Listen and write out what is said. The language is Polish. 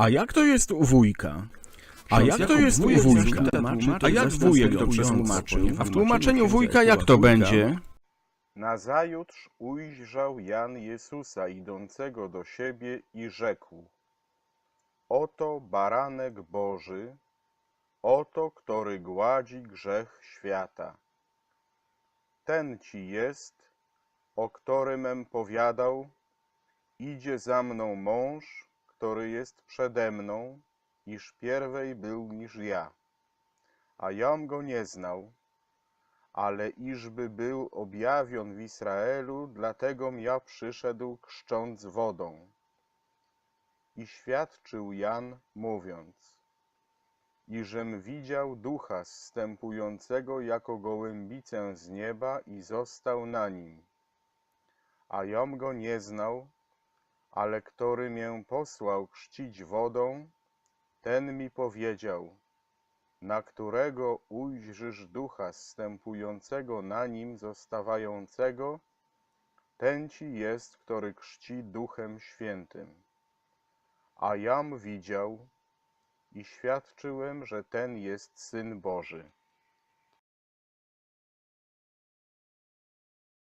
A jak to jest u wujka? A jak to jest u wujka? A jak wujek to przetłumaczył? A w tłumaczeniu wujka jak to będzie? Nazajutrz ujrzał Jan Jezusa idącego do siebie i rzekł: Oto baranek Boży, oto, który gładzi grzech świata. Ten ci jest, o którym powiadał, idzie za mną mąż, który jest przede mną, iż pierwej był niż ja. A jam go nie znał, ale iżby był objawion w Izraelu, dlatego ja przyszedł chrzcząc wodą. I świadczył Jan, mówiąc, iżem widział ducha zstępującego jako gołębicę z nieba i został na nim. A jam go nie znał, ale który mię posłał chrzcić wodą, ten mi powiedział, na którego ujrzysz ducha zstępującego na nim zostawającego, ten ci jest, który chrzci duchem świętym. A jam widział i świadczyłem, że ten jest Syn Boży.